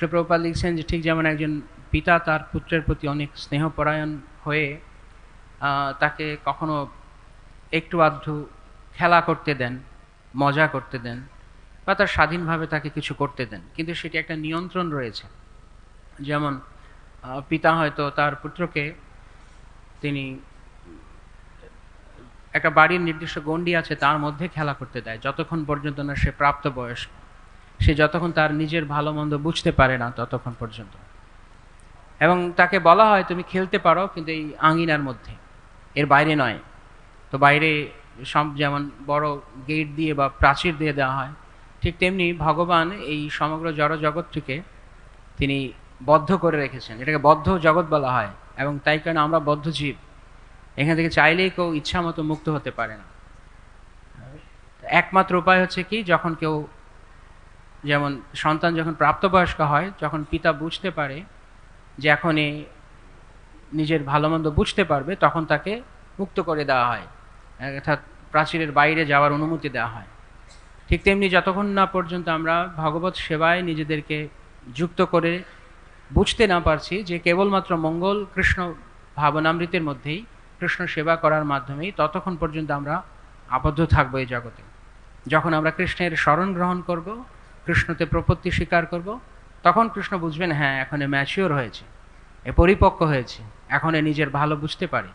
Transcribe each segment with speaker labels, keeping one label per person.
Speaker 1: সুপ্রপাল লিখছেন যে ঠিক যেমন একজন পিতা তার পুত্রের প্রতি অনেক স্নেহপরায়ণ হয়ে তাকে কখনো একটু আধটু খেলা করতে দেন, মজা করতে দেন বা তার স্বাধীনভাবে তাকে কিছু করতে দেন। কিন্তু সেটি একটা নিয়ন্ত্রণ রয়েছে। যেমন পিতা হয়তো তার পুত্রকে তিনি একটা বাড়ির নির্দিষ্ট গণ্ডি আছে তার মধ্যে খেলা করতে দেয়, যতক্ষণ পর্যন্ত না সে প্রাপ্ত বয়স সে যতক্ষণ তার নিজের ভালো মন্দ বুঝতে পারে না ততক্ষণ পর্যন্ত। এবং তাকে বলা হয়, তুমি খেলতে পারো কিন্তু এই আঙিনার মধ্যে। এর বাইরে নয়। তো বাইরে সব যেমন বড় গেট দিয়ে বা প্রাচীর দিয়ে দেওয়া হয়, ঠিক তেমনি ভগবান এই সমগ্র জড় জগৎটিকে তিনি বদ্ধ করে রেখেছেন। এটাকে বদ্ধ জগৎ বলা হয় এবং তাই কারণে আমরা বদ্ধ জীব। এখান থেকে চাইলেই কেউ ইচ্ছা মতো মুক্ত হতে পারে না। একমাত্র উপায় হচ্ছে কি, যখন কেউ যেমন সন্তান যখন প্রাপ্তবয়স্ক হয়, যখন পিতা বুঝতে পারে যে এখন এ নিজের ভালো মন্দ বুঝতে পারবে, তখন তাকে মুক্ত করে দেওয়া হয়। অর্থাৎ প্রাচীরের বাইরে যাওয়ার অনুমতি দেওয়া হয়। ঠিক তেমনি যতক্ষণ না পর্যন্ত আমরা ভগবত সেবায় নিজেদেরকে যুক্ত করে বুঝতে না পারছি যে কেবলমাত্র মঙ্গল, কৃষ্ণ ভাবনামৃতের মধ্যেই কৃষ্ণ সেবা করার মাধ্যমেই ততক্ষণ পর্যন্ত আমরা আবদ্ধ থাকব এই জগতে। যখন আমরা কৃষ্ণের স্মরণ গ্রহণ করব কৃষ্ণতে প্রপত্তি স্বীকার করব, তখন কৃষ্ণ বুঝবেন হ্যাঁ এখন এ ম্যাচিওর হয়েছে, এ পরিপক্ক হয়েছে, এখন এ নিজের ভালো বুঝতে পারে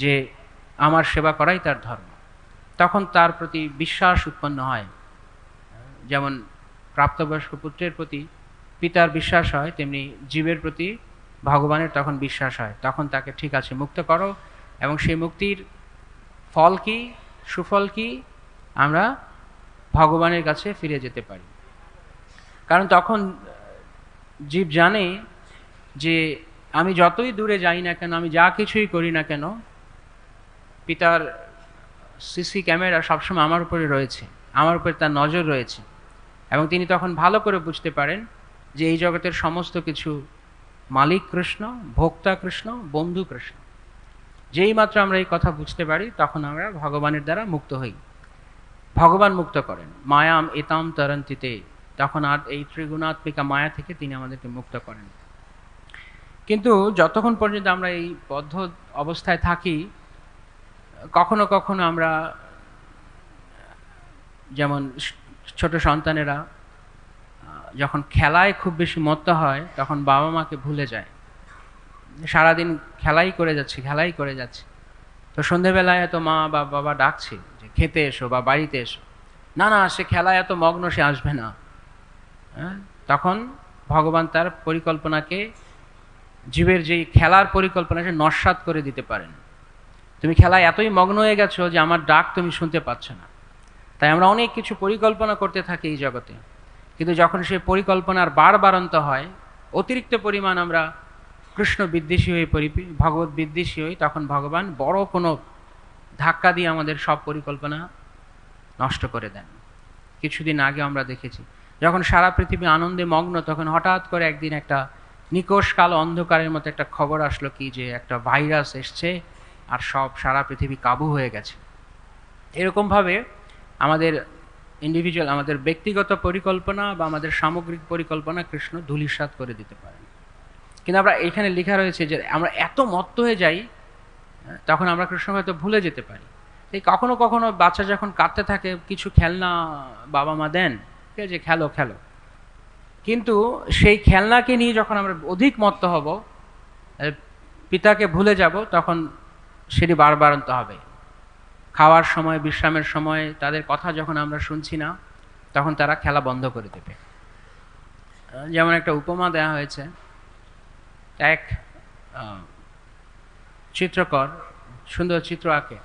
Speaker 1: যে আমার সেবা করাই তার ধর্ম। তখন তার প্রতি বিশ্বাস উৎপন্ন হয়। যেমন প্রাপ্তবয়স্ক পুত্রের প্রতি পিতার বিশ্বাস হয়, তেমনি জীবের প্রতি ভগবানের তখন বিশ্বাস হয়। তখন তাকে ঠিক আছে, মুক্ত করো এবং সেই মুক্তির ফল কি, সুফল কি, আমরা ভগবানের কাছে ফিরে যেতে পারি। কারণ তখন জীব জানে যে আমি যতই দূরে যাই না কেন, আমি যা কিছুই করি না কেন, পিতার সিসি ক্যামেরা সবসময় আমার উপরে রয়েছে, আমার উপরে তার নজর রয়েছে। এবং তিনি তখন ভালো করে বুঝতে পারেন যে এই জগতের সমস্ত কিছু মালিক কৃষ্ণ, ভোক্তা কৃষ্ণ, বন্ধু কৃষ্ণ। যেই মাত্র আমরা এই কথা বুঝতে পারি, তখন আমরা ভগবানের দ্বারা মুক্ত হই। ভগবান মুক্ত করেন, মায়াম এতাম তরন্তিতে। তখন আর এই ত্রিগুণাত্মিকা মায়া থেকে তিনি আমাদেরকে মুক্ত করেন। কিন্তু যতক্ষণ পর্যন্ত আমরা এই বদ্ধ অবস্থায় থাকি, কখনো কখনো আমরা, যেমন ছোট সন্তানেরা, যখন খেলায় খুব বেশি মত্ত হয়, তখন বাবা মাকে ভুলে যায়। সারাদিন খেলাই করে যাচ্ছে, খেলাই করে যাচ্ছে। তো সন্ধেবেলায় এত মা বা বাবা ডাকছে যে, খেতে এসো বা বাড়িতে এসো। না না, সে খেলায় এত মগ্ন, সে আসবে না? তখন ভগবান তার পরিকল্পনাকে, জীবের যেই খেলার পরিকল্পনা, সে নস্বাত করে দিতে পারেন। তুমি খেলায় এতই মগ্ন হয়ে গেছো যে আমার ডাক তুমি শুনতে পাচ্ছ না। তাই আমরা অনেক কিছু পরিকল্পনা করতে থাকি এই জগতে। কিন্তু যখন সেই পরিকল্পনার বার বারন্ত হয়, অতিরিক্ত পরিমাণ আমরা কৃষ্ণ বিদ্বেষী হয়ে পরি ভগবত বিদ্বেষী হই, তখন ভগবান বড় কোনো ধাক্কা দিয়ে আমাদের সব পরিকল্পনা নষ্ট করে দেন। কিছুদিন আগে আমরা দেখেছি যখন সারা পৃথিবী আনন্দে মগ্ন, তখন হঠাৎ করে একদিন একটা নিকোষ কালো অন্ধকারের মতো একটা খবর আসলো কি যে একটা ভাইরাস এসছে আর সব সারা পৃথিবী কাবু হয়ে গেছে। এরকমভাবে আমাদের ইন্ডিভিজুয়াল আমাদের ব্যক্তিগত পরিকল্পনা বা আমাদের সামগ্রিক পরিকল্পনা কৃষ্ণ ধূলিসাৎ করে দিতে পারেন। কিন্তু আমরা এখানে লেখা রয়েছে যে আমরা এত মত্ত হয়ে যাই তখন আমরা কৃষ্ণ হয়তো ভুলে যেতে পারি। এই কখনো কখনো বাচ্চা যখন কাঁদতে থাকে, কিছু খেলনা বাবা মা দেন ঠিক আছে খেলো খেলো। কিন্তু সেই খেলনাকে নিয়ে যখন আমরা অধিক মত্ত হব পিতাকে ভুলে যাব, তখন সেটি বারবারন্ত হবে। খাওয়ার সময়, বিশ্রামের সময়, তাদের কথা যখন আমরা শুনছি না, তখন তারা খেলা বন্ধ করে দেবে। যেমন একটা উপমা দেওয়া হয়েছে, এক চিত্রকর, সুন্দর চিত্র আঁকে,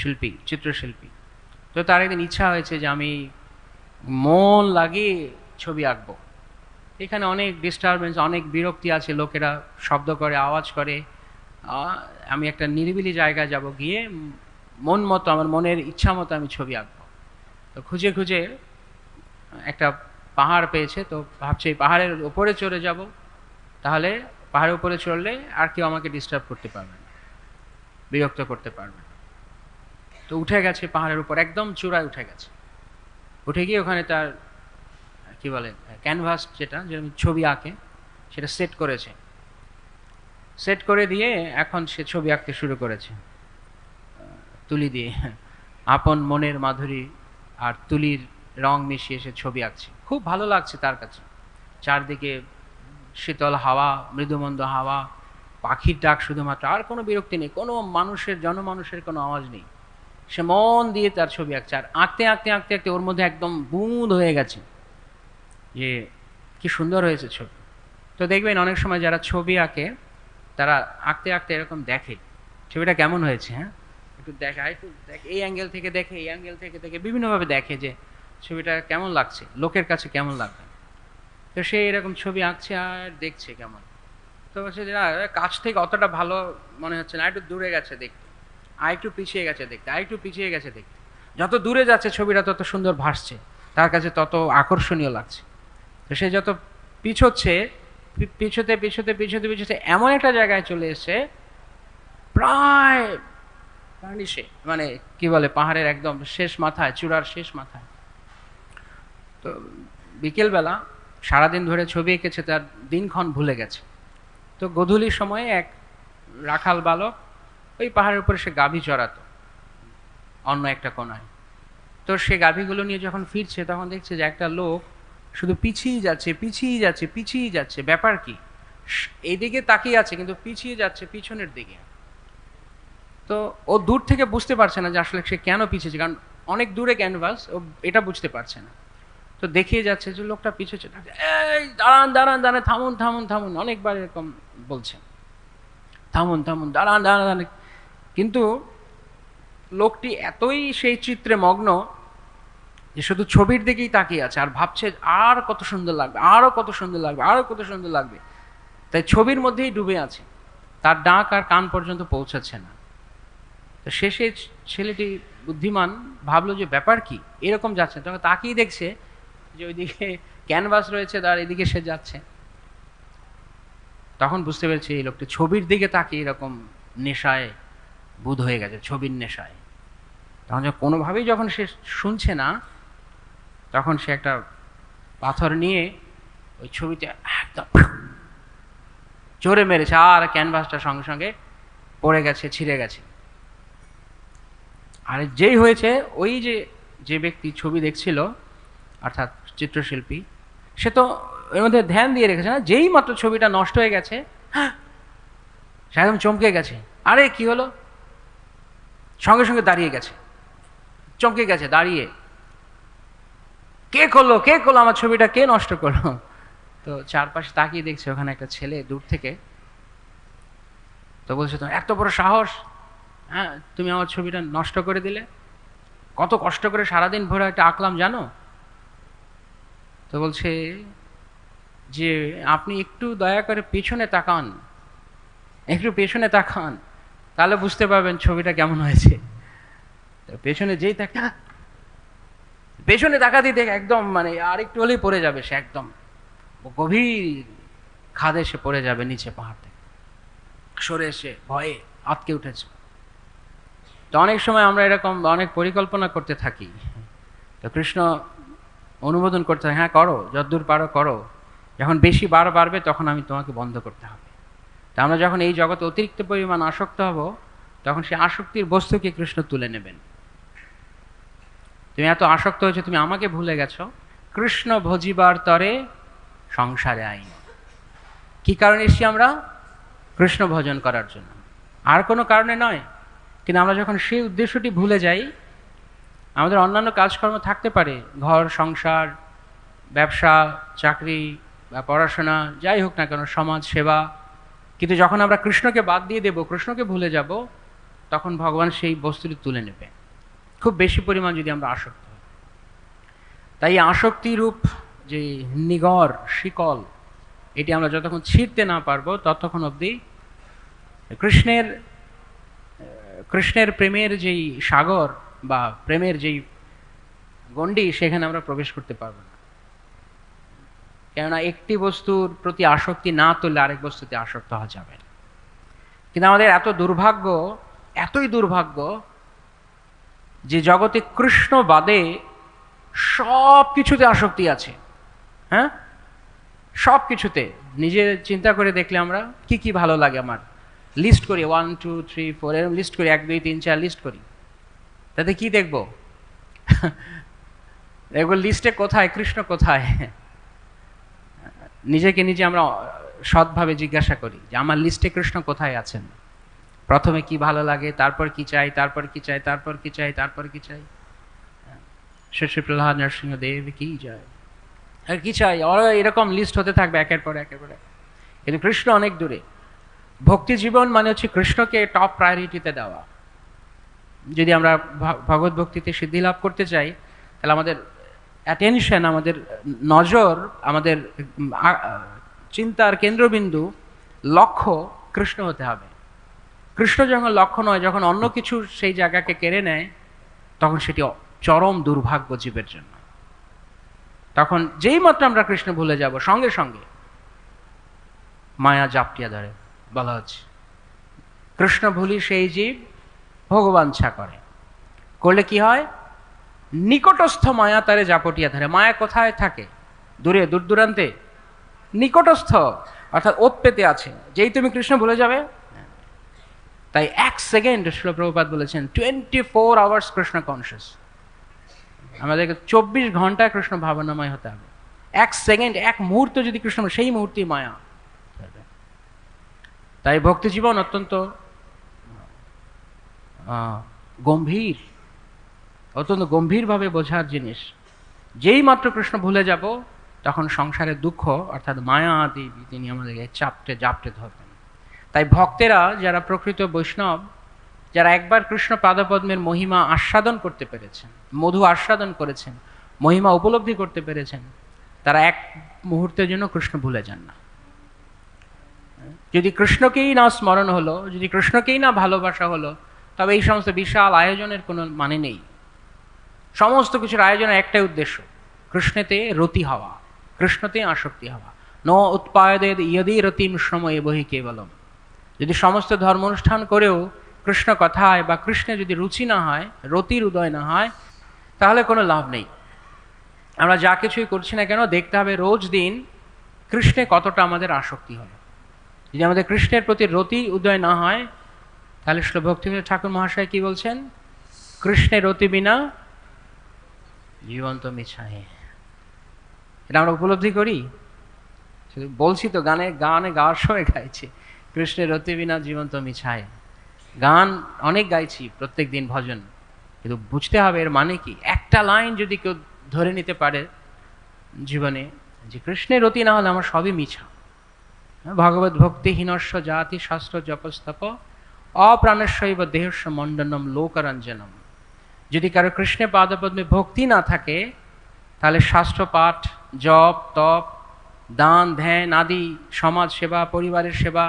Speaker 1: শিল্পী, চিত্রশিল্পী। তো তার একদিন ইচ্ছা হয়েছে যে আমি মন লাগিয়ে ছবি আঁকবো। এখানে অনেক ডিস্টারবেন্স অনেক বিরক্তি আছে, লোকেরা শব্দ করে, আওয়াজ করে। আমি একটা নিরিবিলি জায়গায় যাব গিয়ে মন মতো, আমার মনের ইচ্ছা মতো আমি ছবি আঁকবো। তো খুঁজে খুঁজে একটা পাহাড় পেয়েছে, তো ভাবছে পাহাড়ের উপরে চড়ে যাব। তাহলে পাহাড়ের উপরে চড়লে আর কেউ আমাকে ডিস্টার্ব করতে পারবে না, বিরক্ত করতে পারবে তো উঠে গেছে পাহাড়ের উপর, একদম চূড়ায় উঠে গেছে। উঠে গিয়ে ওখানে তার, কি বলে ক্যানভাস যেটা, যেরকম ছবি আঁকে, সেটা সেট করেছে। সেট করে দিয়ে এখন সে ছবি আঁকতে শুরু করেছে। তুলি দিয়ে। আপন মনের মাধুরী আর তুলির রং মিশিয়ে সে ছবি আঁকছে। খুব ভালো লাগছে তার কাছে। চারদিকে শীতল হাওয়া, মৃদুমন্দ হাওয়া, পাখির ডাক শুধুমাত্র, আর কোনো বিরক্তি নেই, কোনো মানুষের, জনমানুষের কোনো আওয়াজ নেই। সে মন দিয়ে তার ছবি আঁকছে। আর আঁকতে আঁকতে আঁকতে আঁকতে ওর মধ্যে একদম বুঁদ হয়ে গেছে। যে কি সুন্দর হয়েছে ছবি। তো দেখবেন অনেক সময় যারা ছবি আঁকে, তারা আঁকতে আঁকতে এরকম দেখে। ছবিটা কেমন হয়েছে হ্যাঁ? একটু দেখে একটু দেখে, এই অ্যাঙ্গেল থেকে দেখে, এই অ্যাঙ্গেল থেকে দেখে, বিভিন্নভাবে দেখে যে ছবিটা কেমন লাগছে, লোকের কাছে কেমন লাগবে। তো সে এরকম ছবি আঁকছে আর দেখছে কেমন। তো না কাছ থেকে অতটা ভালো মনে হচ্ছে না একটু দূরে গেছে দেখতে। আর একটু পিছিয়ে গেছে দেখতে আর একটু পিছিয়ে গেছে দেখতে। যত দূরে যাচ্ছে ছবিটা, তত সুন্দর ভাসছে। তার কাছে তত আকর্ষণীয় লাগছে। তো সে যত পিছোচ্ছে পিছোতে পিছোতে পিছোতে পিছোতে এমন একটা জায়গায় চলে এসে প্রায় সে মানে কি বলে, পাহাড়ের একদম শেষ মাথায়, চূড়ার শেষ মাথায়। তো বিকেলবেলা সারাদিন ধরে ছবি এঁকেছে, তার দিনক্ষণ ভুলে গেছে। তো গধূলির সময়ে এক রাখাল বালক ওই পাহাড়ের উপরে সে গাভী চড়াতো। অন্য একটা কোনায় তো সে গাভীগুলো নিয়ে যখন ফিরছে, তখন দেখছে যে একটা লোক শুধু পিছিয়ে যাচ্ছে পিছিয়ে যাচ্ছে পিছিয়ে যাচ্ছে। ব্যাপার কি? এইদিকে তাকিয়ে আছে, কিন্তু পিছিয়ে যাচ্ছে পিছনের দিকে। তো ও দূর থেকে বুঝতে পারছে না যে আসলে সে কেন পিছিয়েছে, কারণ অনেক দূরে ক্যানভাস ও এটা বুঝতে পারছে না। তো দেখিয়ে যাচ্ছে যে লোকটা পিছিয়েছে এই দাঁড়ান দাঁড়ান দাঁড়ান, থামুন থামুন থামুন, অনেকবার এরকম বলছে। থামুন থামুন, দাঁড়ান দাঁড়ান দাঁড়ান কিন্তু লোকটি এতই সেই চিত্রে মগ্ন যে শুধু ছবির দিকেই তাকিয়ে আছে আর ভাবছে আর কত সুন্দর লাগবে আরও কত সুন্দর লাগবে আরও কত সুন্দর লাগবে। তাই ছবির মধ্যেই ডুবে আছে। তার ডাক আর কান পর্যন্ত পৌঁছাচ্ছে না। তো শেষে ছেলেটি বুদ্ধিমান ভাবলো যে ব্যাপার কি? এরকম যাচ্ছে। তখন তাকিয়ে দেখছে যে ওইদিকে ক্যানভাস রয়েছে, তার এদিকে সে যাচ্ছে। তখন বুঝতে পেরেছে এই লোকটি ছবির দিকে তাকিয়ে এরকম নেশায় বুধ হয়ে গেছে ছবির নেশায়। তখন কোনোভাবেই যখন সে শুনছে না তখন সে একটা পাথর নিয়ে ওই ছবিতে একদম জোরে মেরেছে আর ক্যানভাসটা সঙ্গে সঙ্গে পড়ে গেছে ছিঁড়ে গেছে। আর যেই হয়েছে ওই যে যে ব্যক্তি ছবি দেখছিল অর্থাৎ চিত্রশিল্পী সে তো এর মধ্যে ধ্যান দিয়ে রেখেছে না যেই মাত্র ছবিটা নষ্ট হয়ে গেছে হ্যাঁ, একদম চমকে গেছে। আরে কি হলো? সঙ্গে সঙ্গে দাঁড়িয়ে গেছে। চমকে গেছে, দাঁড়িয়ে। কে করল? কে করল? আমার ছবিটা কে নষ্ট করল? তো চারপাশে তাকিয়ে দেখছে ওখানে একটা ছেলে দূর থেকে। তো বলছে তো এত বড় সাহস? হ্যাঁ তুমি আমার ছবিটা নষ্ট করে দিলে? কত কষ্ট করে সারাদিন ভরে একটা আঁকলাম, জানো? তো বলছে, যে আপনি একটু দয়া করে পেছনে তাকান। একটু পেছনে তাকান। তাহলে বুঝতে পারবেন ছবিটা কেমন হয়েছে। পেছনে যেই তাকা পেছনে তাকাতে দেখ একদম মানে আর একটু হলেই পড়ে যাবে সে একদম। গভীর খাদে সে পড়ে যাবে নিচে পাহাড় থেকে। সরে এসে ভয়ে আটকে উঠেছে। তো অনেক সময় আমরা এরকম অনেক পরিকল্পনা করতে থাকি। তো কৃষ্ণ অনুমোদন করতে হয় হ্যাঁ করো যদ্দূর পারো করো। যখন বেশি বার বাড়বে তখন আমি তোমাকে বন্ধ করতে হবে। তা আমরা যখন এই জগতে অতিরিক্ত পরিমাণ আসক্ত হব, তখন সেই আসক্তির বস্তুকে কৃষ্ণ তুলে নেবেন। তুমি এত আসক্ত হয়েছো, তুমি আমাকে ভুলে গেছো। কৃষ্ণ ভজিবার তরে সংসারে আইন। কি কারণে এসছি আমরা? কৃষ্ণ ভজন করার জন্য। আর কোনো কারণে নয়, কিন্তু আমরা যখন সেই উদ্দেশ্যটি ভুলে যাই, আমাদের অন্যান্য কাজকর্ম থাকতে পারে। ঘর, সংসার, ব্যবসা, চাকরি বা পড়াশোনা, যাই হোক না কেন, সমাজ, সেবা কিন্তু যখন আমরা কৃষ্ণকে বাদ দিয়ে দেব, কৃষ্ণকে ভুলে যাব, তখন ভগবান সেই বস্তুটি তুলে নেবে। খুব বেশি পরিমাণ যদি আমরা আসক্ত হই। তাই আসক্তিরূপ যে নিগর, শিকল, এটি আমরা যতক্ষণ ছিঁড়তে না পারব, ততক্ষণ অবধি কৃষ্ণের কৃষ্ণের প্রেমের যেই সাগর বা প্রেমের যেই গণ্ডি, সেখানে আমরা প্রবেশ করতে পারব না। কেননা একটি বস্তুর প্রতি আসক্তি না তুললে আরেক বস্তুতে আসক্ত হওয়া যাবে কিন্তু আমাদের এত দুর্ভাগ্য, এতই দুর্ভাগ্য যে জগতে কৃষ্ণ বাদে সব কিছুতে আসক্তি আছে। হ্যাঁ? সব কিছুতে। নিজে চিন্তা করে দেখলে আমরা কি কি ভালো লাগে আমার। লিস্ট করি ওয়ান টু থ্রি ফোর এরকম লিস্ট করি, এক, দুই, তিন, চার লিস্ট করি। তাতে কি দেখব? এগুলো লিস্টে কোথায়, কৃষ্ণ কোথায়? নিজেকে নিজে আমরা সৎভাবে জিজ্ঞাসা করি যে, আমার লিস্টে কৃষ্ণ কোথায় আছেন? প্রথমে কি ভালো লাগে, তারপর কি চাই, তারপর কি চাই, তারপর কি চাই, তারপর কি চাই? শ্রী প্রহ্লাদ নরসিংহদেব কি চাই আর কি চাই? এরকম লিস্ট হতে থাকবে একের পর একের পর কিন্তু কৃষ্ণ অনেক দূরে। ভক্তি জীবন মানে হচ্ছে কৃষ্ণকে টপ প্রায়োরিটিতে দেওয়া। যদি আমরা ভ- ভগবত ভক্তিতে সিদ্ধি লাভ করতে চাই, তাহলে আমাদের অ্যাটেনশন আমাদের নজর, আমাদের চিন্তার কেন্দ্রবিন্দু, লক্ষ্য কৃষ্ণ হতে হবে। কৃষ্ণ যখন লক্ষ্য নয়, যখন অন্য কিছু সেই জায়গাকে কেড়ে নেয়, তখন সেটি চরম দুর্ভাগ্য জীবের জন্য। তখন যেই মাত্র আমরা কৃষ্ণ ভুলে যাব, সঙ্গে সঙ্গে মায়া জাপটিয়া ধরে বলা হচ্ছে। কৃষ্ণ ভুলি সেই জীব ভগবান ছা করে। করলে কি হয়? নিকটস্থ মায়া তারে জাপটিয়া ধরে। মায়া কোথায় থাকে? দূরে, দূর দূরান্তে। নিকটস্থ, অর্থাৎ ওত পেতে আছে। যেই তুমি কৃষ্ণ ভুলে যাবে। তাই এক সেকেন্ড শিলপ্রভুপাত বলেছেন twenty four hours Krishna conscious আমাদেরকে চব্বিশ ঘণ্টা কৃষ্ণ ভাবনাময় হতে হবে। এক সেকেন্ড, এক মুহূর্ত যদি কৃষ্ণ সেই মুহূর্তেই মায়া। তাই ভক্তি জীবন অত্যন্ত গম্ভীর। অত্যন্ত গম্ভীরভাবে বোঝার জিনিস। যেই মাত্র কৃষ্ণ ভুলে যাব, তখন সংসারের দুঃখ, অর্থাৎ মায়া আদি তিনি আমাদেরকে চাপটে জাপটে ধরবেন। তাই ভক্তেরা, যারা প্রকৃত বৈষ্ণব, যারা একবার কৃষ্ণ পাদপদ্মের মহিমা আস্বাদন করতে পেরেছেন, মধু আস্বাদন করেছেন, মহিমা উপলব্ধি করতে পেরেছেন, তারা এক মুহূর্তের জন্য কৃষ্ণ ভুলে যান না। যদি কৃষ্ণকেই না স্মরণ হলো, যদি কৃষ্ণকেই না ভালোবাসা হলো, তবে এই সমস্ত বিশাল আয়োজনের কোনো মানে নেই। সমস্ত কিছুর আয়োজনের একটাই উদ্দেশ্য, কৃষ্ণেতে রতি হওয়া, কৃষ্ণতে আসক্তি হওয়া। ন উৎপায়দের ইয়দি রতিম সময়ে বহি কেবলম। যদি সমস্ত ধর্ম অনুষ্ঠান করেও কৃষ্ণ কথায় বা কৃষ্ণে যদি রুচি না হয় রতির উদয় না হয়, তাহলে কোনো লাভ নেই। আমরা যা কিছুই করছি না কেন, দেখতে হবে রোজ দিন কৃষ্ণে কতটা আমাদের আসক্তি হলো। যদি আমাদের কৃষ্ণের প্রতি রতি উদয় না হয়, তাহলে শ্রী ভক্তিবিনোদ ঠাকুর মহাশয় কি বলছেন? কৃষ্ণের রতি বিনা জীবন্ত মিছাহে। এটা আমরা উপলব্ধি করি? শুধু বলছি তো, গানে গানে গাওয়ার সময় গাইছি। কৃষ্ণের রতি বিনা জীবন্ত মিছায় গান অনেক গাইছি প্রত্যেক দিন ভজন। কিন্তু বুঝতে হবে এর মানে কি? একটা লাইন যদি কেউ ধরে নিতে পারে জীবনে যে কৃষ্ণের রতি না হলে আমার সবই মিছা। ভগবত ভক্তিহীনস্ব জাতি শাস্ত্র জপস্তপ অপ্রাণস্বৈব দেহস্ব মণ্ডনম লোকরঞ্জনম। যদি কারও কৃষ্ণের পাদপদ্মে ভক্তি না থাকে, তাহলে শাস্ত্র পাঠ, জপ, তপ, দান, ধ্যান আদি, সমাজ সেবা, পরিবারের সেবা,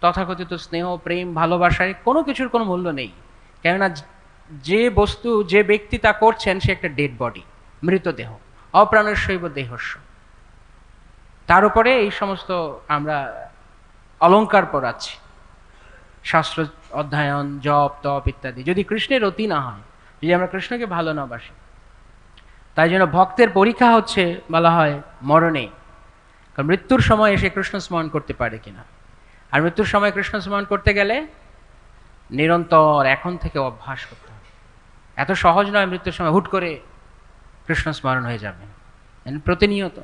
Speaker 1: তথাকথিত স্নেহ, প্রেম, ভালোবাসায় কোনো কিছুর কোনো মূল্য নেই। কেননা যে বস্তু, যে ব্যক্তি তা করছেন, সে একটা ডেড বডি মৃতদেহ অপ্রাণস্বৈব দেহস্য তার উপরে এই সমস্ত আমরা অলংকার পড়াচ্ছি শাস্ত্র অধ্যয়ন, জপ, তপ ইত্যাদি। যদি কৃষ্ণের অতি না হয়, যদি আমরা কৃষ্ণকে ভালো না বাসি, তাই জন্য ভক্তের পরীক্ষা হচ্ছে, বলা হয়, মরণে। কারণ মৃত্যুর সময় এসে কৃষ্ণ স্মরণ করতে পারে কিনা। আর মৃত্যুর সময় কৃষ্ণ স্মরণ করতে গেলে নিরন্তর এখন থেকে অভ্যাস করতে হবে। এত সহজ নয় মৃত্যুর সময়, হুট করে কৃষ্ণ স্মরণ হয়ে যাবে। প্রতিনিয়ত,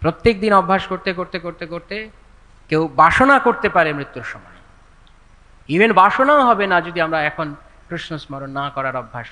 Speaker 1: প্রত্যেক দিন অভ্যাস করতে করতে করতে করতে কেউ বাসনা করতে পারে মৃত্যুর সময়। ইভেন বাসনাও হবে না যদি আমরা এখন কৃষ্ণ স্মরণ না করার অভ্যাস।